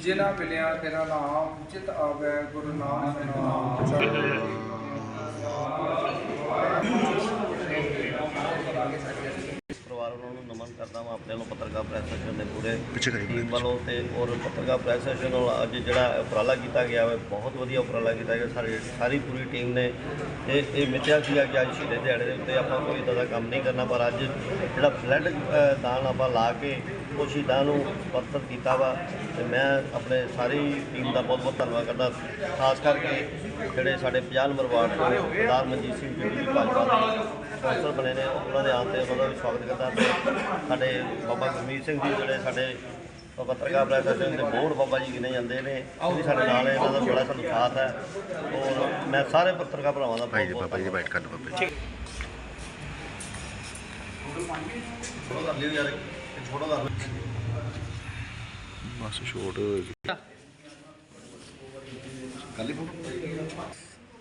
ਜਿਨ੍ਹਾਂ ਮਿਲਿਆ ਤੇਰਾ ਨਾਮ ਚਿਤ ਆਵੇ ਗੁਰੂ ਨਾਨਕ ਨਾਮ। ਪਰਿਵਾਰ ਉਹਨਾਂ ਨੂੰ ਨਮਨ ਕਰਦਾ ਹਾਂ ਆਪਣੇ ਵੱਲੋਂ ਪੱਤਰਕਾਰ ਪ੍ਰੈਸ ਸੈਸ਼ਨ ਦੇ ਪੂਰੇ ਪਿੱਛੇ ਕਰੀ ਟੀਮ ਵੱਲੋਂ ਤੇ ਔਰ ਪੱਤਰਕਾਰ ਪ੍ਰੈਸ ਸੈਸ਼ਨ ਵੱਲੋਂ ਅੱਜ ਜਿਹੜਾ ਉਪਰਾਲਾ ਕੀਤਾ ਗਿਆ ਹੈ ਬਹੁਤ ਵਧੀਆ ਉਪਰਾਲਾ ਕੀਤਾ ਗਿਆ। ਸਾਰੀ ਸਾਰੀ ਪੂਰੀ ਟੀਮ ਨੇ ਇਹ ਇਹ ਮਿੱਥਿਆ ਸੀਗਾ ਕਿ ਅੱਜ ਸ਼ਹੀਦੇ ਦਿਹਾੜੇ ਦੇ ਉੱਤੇ ਆਪਾਂ ਕੋਈ ਇਦਾਂ ਦਾ ਕੰਮ ਨਹੀਂ ਕਰਨਾ ਪਰ ਅੱਜ ਜਿਹੜਾ ਬਲੱਡ ਦਾਨ ਆਪਾਂ ਲਾ ਕੇ ਉਹ ਸ਼ਹੀਦਾਂ ਨੂੰ ਪੱਤਰ ਕੀਤਾ ਵਾ। ਤੇ ਮੈਂ ਆਪਣੇ ਸਾਰੀ ਟੀਮ ਦਾ ਬਹੁਤ ਬਹੁਤ ਧੰਨਵਾਦ ਕਰਦਾ। ਖਾਸ ਕਰਕੇ ਜਿਹੜੇ ਸਾਡੇ 50 ਨੰਬਰ ਵਾਰਡ ਤੋਂ ਸਰਦਾਰ ਮਨਜੀਤ ਸਿੰਘ ਜੀ ਦੀ ਭਾਜਪਾ ਦੇ ਕੌਂਸਲ ਬਣੇ ਨੇ ਉਹਨਾਂ ਦੇ ਆਉਣ ਤੇ ਉਹਨਾਂ ਦਾ ਵੀ ਸਵਾਗਤ ਕਰਦਾ ਤੇ ਸਾਡੇ ਬਾਬਾ ਗੁਰਮੀਤ ਸਿੰਘ ਜੀ ਜਿਹੜੇ ਸਾਡੇ ਪੱਤਰਕਾਰ ਪ੍ਰੈਸ ਐਸੋਸੀਏਸ਼ਨ ਦੇ ਬੋਰਡ ਬਾਬਾ ਜੀ ਗਿਣੇ ਜਾਂਦੇ ਨੇ ਉਹ ਵੀ ਸਾਡੇ ਨਾਲ ਇਹਨਾਂ ਦਾ ਬੜਾ ਸਾਨੂੰ ਸਾਥ ਹੈ। ਔਰ ਮੈਂ ਸਾਰੇ ਪੱਤਰਕਾਰ ਭਰਾਵਾਂ ਦਾ ਜੀ ਬਹੁਤ ਬਾਬਾ ਜੀ ਬੈਠ ਕਰ ਲਓ ਬਾਬਾ ਜੀ। ਬਹੁਤ ਕਰ ਲਿਓ ਯਾਰ ਛੋਟਾ ਕਰ ਲਓ। ਬਸ ਛੋਟ ਹੋਏਗੀ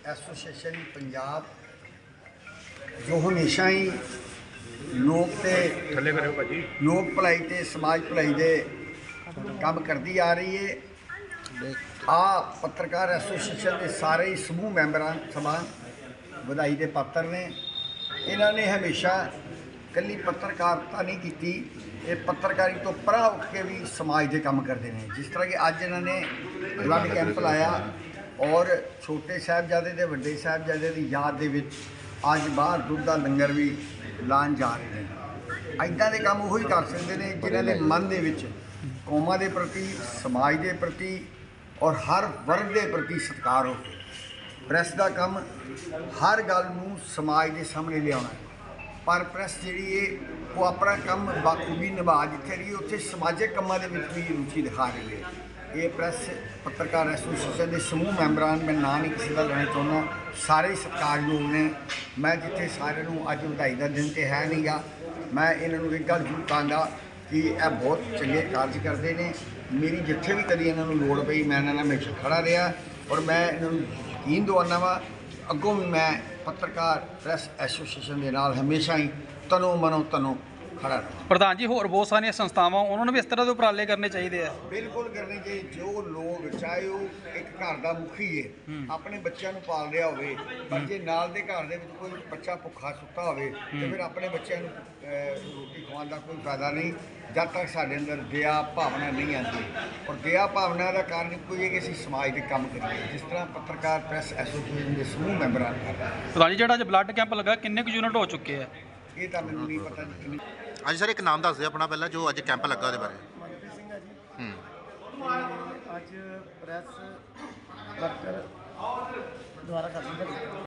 ਐਸੋਸੀਏਸ਼ਨ ਪੰਜਾਬ ਜੋ ਹਮੇਸ਼ਾ ਹੀ ਲੋਕ ਤੇ ਥੱਲੇ ਕਰਿਓ ਭਾਜੀ। ਲੋਕ ਭਲਾਈ ਤੇ ਸਮਾਜ ਭਲਾਈ ਦੇ ਕੰਮ ਕਰਦੀ ਆ ਰਹੀ ਹੈ ਆ ਪੱਤਰਕਾਰ ਐਸੋਸੀਏਸ਼ਨ ਦੇ ਸਾਰੇ ਹੀ ਸਮੂਹ ਮੈਂਬਰਾਂ ਸਮਾਨ ਵਧਾਈ ਦੇ ਪਾਤਰ ਨੇ। ਇਹਨਾਂ ਨੇ ਹਮੇਸ਼ਾ ਕੱਲੀ ਪੱਤਰਕਾਰਤਾ ਨਹੀਂ ਕੀਤੀ। ਇਹ ਪੱਤਰਕਾਰੀ ਤੋਂ ਪਰਾਂ ਉੱਠ ਕੇ ਵੀ ਸਮਾਜ ਦੇ ਕੰਮ ਕਰਦੇ ਨੇ। ਜਿਸ ਤਰ੍ਹਾਂ ਕਿ ਅੱਜ ਇਹਨਾਂ ਨੇ ਬਲੱਡ ਕੈਂਪ ਲਾਇਆ ਔਰ ਛੋਟੇ ਸਾਹਿਬਜ਼ਾਦੇ ਤੇ ਵੱਡੇ ਸਾਹਿਬਜ਼ਾਦੇ ਦੀ ਯਾਦ ਦੇ ਵਿੱਚ ਅੱਜ ਬਾਹਰ ਦੁੱਧ ਦਾ ਲੰਗਰ ਵੀ ਲਾਉਣ ਜਾ ਰਹੇ ਨੇ। ਐਦਾਂ ਦੇ ਕੰਮ ਉਹੀ ਕਰ ਸਕਦੇ ਨੇ ਜਿਨ੍ਹਾਂ ਦੇ ਮਨ ਦੇ ਵਿੱਚ ਕੌਮਾਂ ਦੇ ਪ੍ਰਤੀ, ਸਮਾਜ ਦੇ ਪ੍ਰਤੀ ਔਰ ਹਰ ਵਰਗ ਦੇ ਪ੍ਰਤੀ ਸਤਿਕਾਰ ਹੋਵੇ। ਪ੍ਰੈਸ ਦਾ ਕੰਮ ਹਰ ਗੱਲ ਨੂੰ ਸਮਾਜ ਦੇ ਸਾਹਮਣੇ ਲਿਆਉਣਾ ਪਰ ਪ੍ਰੈਸ ਜਿਹੜੀ ਹੈ ਉਹ ਆਪਣਾ ਕੰਮ ਬਾਖੂਬੀ ਨਿਭਾ ਜਿੱਥੇ ਰਹੀ, ਉੱਥੇ ਸਮਾਜਿਕ ਕੰਮਾਂ ਦੇ ਵਿੱਚ ਵੀ ਰੁਚੀ ਦਿਖਾ ਰਹੀ ਹੈ ਇਹ ਪ੍ਰੈਸ ਪੱਤਰਕਾਰ ਐਸੋਸੀਏਸ਼ਨ ਦੇ ਸਮੂਹ ਮੈਂਬਰਾਂ ਮੈਂ ਨਾਂ ਨਹੀਂ ਕਿਸੇ ਦਾ ਲੈਣਾ ਚਾਹੁੰਦਾ। ਸਾਰੇ ਹੀ ਸਤਿਕਾਰਯੋਗ ਨੇ। ਮੈਂ ਜਿੱਥੇ ਸਾਰਿਆਂ ਨੂੰ ਅੱਜ ਵਧਾਈ ਦਾ ਦਿਨ ਤੇ ਹੈ ਨਹੀਂਗਾ। ਮੈਂ ਇਹਨਾਂ ਨੂੰ ਇੱਕ ਗੱਲ ਜ਼ਰੂਰ ਕਹਾਂਗਾ ਕਿ ਇਹ ਬਹੁਤ ਚੰਗੇ ਕਾਰਜ ਕਰਦੇ ਨੇ। ਮੇਰੀ ਜਿੱਥੇ ਵੀ ਕਦੀ ਇਹਨਾਂ ਨੂੰ ਲੋੜ ਪਈ, ਮੈਂ ਇਹਨਾਂ ਨਾਲ ਹਮੇਸ਼ਾ ਖੜਾ ਰਿਹਾ ਔਰ ਮੈਂ ਇਹਨਾਂ ਨੂੰ ਯਕੀਨ ਦਿਵਾਉਂਦਾ ਵਾਂ, ਅੱਗੋਂ ਵੀ ਮੈਂ ਪੱਤਰਕਾਰ ਪ੍ਰੈਸ ਐਸੋਸੀਏਸ਼ਨ ਦੇ ਨਾਲ ਹਮੇਸ਼ਾ ਹੀ ਤਨੋਂ ਮਨੋ ਤਨੋਂ ਖੜਾ ਪ੍ਰਧਾਨ ਜੀ ਹੋਰ ਬਹੁਤ ਸਾਰੀਆਂ ਸੰਸਥਾਵਾਂ ਉਹਨਾਂ ਨੂੰ ਵੀ ਇਸ ਤਰ੍ਹਾਂ ਦੇ ਉਪਰਾਲੇ ਕਰਨੇ ਚਾਹੀਦੇ ਆ। ਬਿਲਕੁਲ ਕਰਨੀ ਚਾਹੀਦੀ। ਜੋ ਲੋਕ ਚਾਹੇ ਉਹ ਇੱਕ ਘਰ ਦਾ ਮੁਖੀ ਹੈ। ਆਪਣੇ ਬੱਚਿਆਂ ਨੂੰ ਪਾਲ ਰਿਹਾ ਹੋਵੇ ਪਰ ਜੇ ਨਾਲ ਦੇ ਘਰ ਦੇ ਵਿੱਚ ਕੋਈ ਬੱਚਾ ਭੁੱਖਾ ਸੁੱਤਾ ਹੋਵੇ ਤੇ ਫਿਰ ਆਪਣੇ ਬੱਚਿਆਂ ਨੂੰ ਰੋਟੀ ਖਵਾਉਣ ਦਾ ਕੋਈ ਫਾਇਦਾ ਨਹੀਂ ਜਦ ਤੱਕ ਸਾਡੇ ਅੰਦਰ ਦਇਆ ਭਾਵਨਾ ਨਹੀਂ ਆਉਂਦੀ। ਔਰ ਦਇਆ ਭਾਵਨਾ ਦਾ ਕਾਰਨ ਇੱਕੋ ਹੀ ਕਿ ਅਸੀਂ ਸਮਾਜ ਦੇ ਕੰਮ ਕਰੀਏ। ਜਿਸ ਤਰ੍ਹਾਂ ਪੱਤਰਕਾਰ ਪ੍ਰੈਸ ਐਸੋਸੀਏਸ਼ਨ ਦੇ ਸਮੂਹ ਮੈਂਬਰਾਂ ਕਰ। ਪ੍ਰਧਾਨ ਜੀ ਜਿਹੜਾ ਅੱਜ ਬਲੱਡ ਕੈਂਪ ਲੱਗਾ ਕਿੰਨੇ ਕੁ ਯੂਨਿਟ ਹੋ ਚੁੱਕੇ ਆ? ਇਹ ਤਾਂ ਮੈਨੂੰ ਨਹੀਂ ਪਤਾ ਜੀ ਅੱਜ ਸਰ ਇੱਕ ਨਾਮ ਦੱਸ ਦਿਓ ਆਪਣਾ ਪਹਿਲਾਂ ਜੋ ਅੱਜ ਕੈਂਪ ਲੱਗਾ ਉਹਦੇ ਬਾਰੇ। ਮਨਪ੍ਰੀਤ ਸਿੰਘ ਆ ਜੀ। ਹੂੰ। ਤੇ ਅੱਜ ਪ੍ਰੈਸ ਵਰਕਰ ਦੁਆਰਾ ਕਰ ਦਿੱਤਾ